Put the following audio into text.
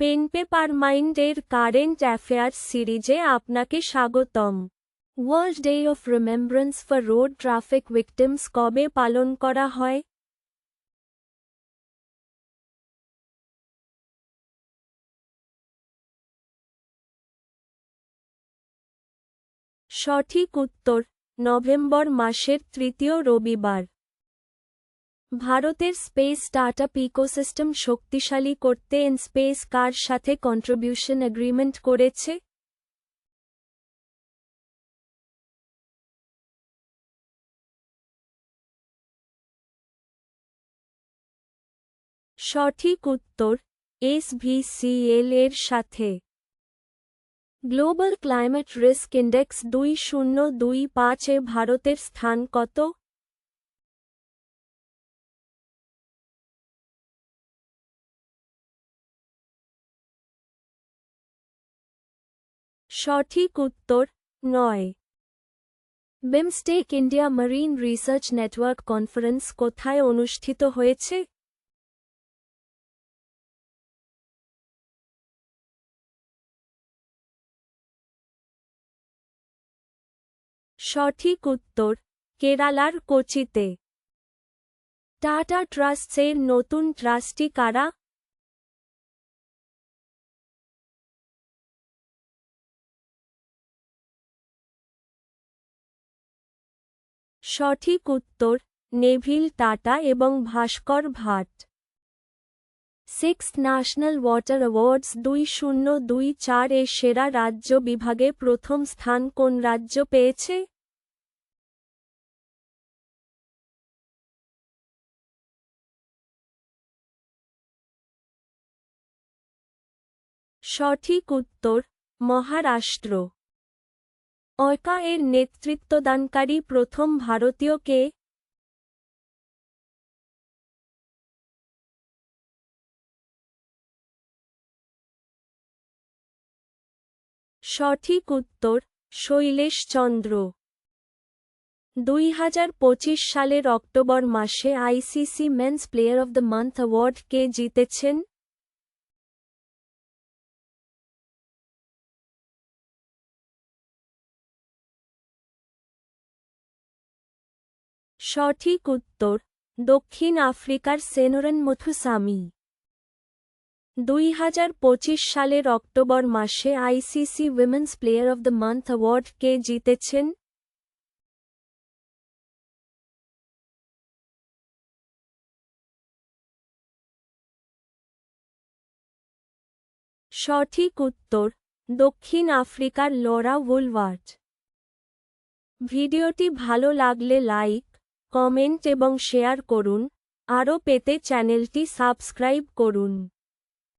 Pen paper মাইন্ডের current affairs সিরিজে আপনাকে স্বাগতম। World day of remembrance for road traffic victims কবে পালন করা হয়? সঠিক উত্তর, নভেম্বর মাসের তৃতীয় রবিবার। ভারতের স্পেস স্টার্টআপ ইকোসিস্টেম শক্তিশালী করতে এন স্পেস কার সাথে কন্ট্রিবিউশন এগ্রিমেন্ট করেছে? সঠিক উত্তর এসভিসিএল এর সাথে। গ্লোবাল ক্লাইমেট রিস্ক ইন্ডেক্স দুই শূন্য দুই পাঁচে ভারতের স্থান কত? সঠিক উত্তর নয়। BIMSTEC India marine research network conference কোথায় অনুষ্ঠিত হয়েছে? সঠিক উত্তর, কেরালার কোচিতে। টাটা ট্রাস্টসের নতুন ট্রাস্টি কারা? সঠিক উত্তর, নেভিল টাটা এবং Bhaskar Bhat. Six national water awards দুই শূন্য দুই চার এ সেরা রাজ্য বিভাগে প্রথম স্থান কোন রাজ্য পেয়েছে? সঠিক উত্তর, মহারাষ্ট্র। অয়কা এর নেতৃত্বদানকারী প্রথম ভারতীয় কে? সঠিক উত্তর, শৈলেশ চন্দ্র। দুই হাজার পঁচিশ সালের অক্টোবর মাসে ICC men's player of the month award কে জিতেছেন? সঠিক উত্তর, দক্ষিণ আফ্রিকার সেনোরেন মথুসামি। দুই হাজার পঁচিশ সালের অক্টোবর মাসে ICC women's player of the month award কে জিতেছেন? সঠিক উত্তর, দক্ষিণ আফ্রিকার লরা উলওয়ার্ট ভিডিওটি ভালো লাগলে লাইক কমেন্ট এবং শেয়ার করুন। আরও পেতে চ্যানেলটি সাবস্ক্রাইব করুন।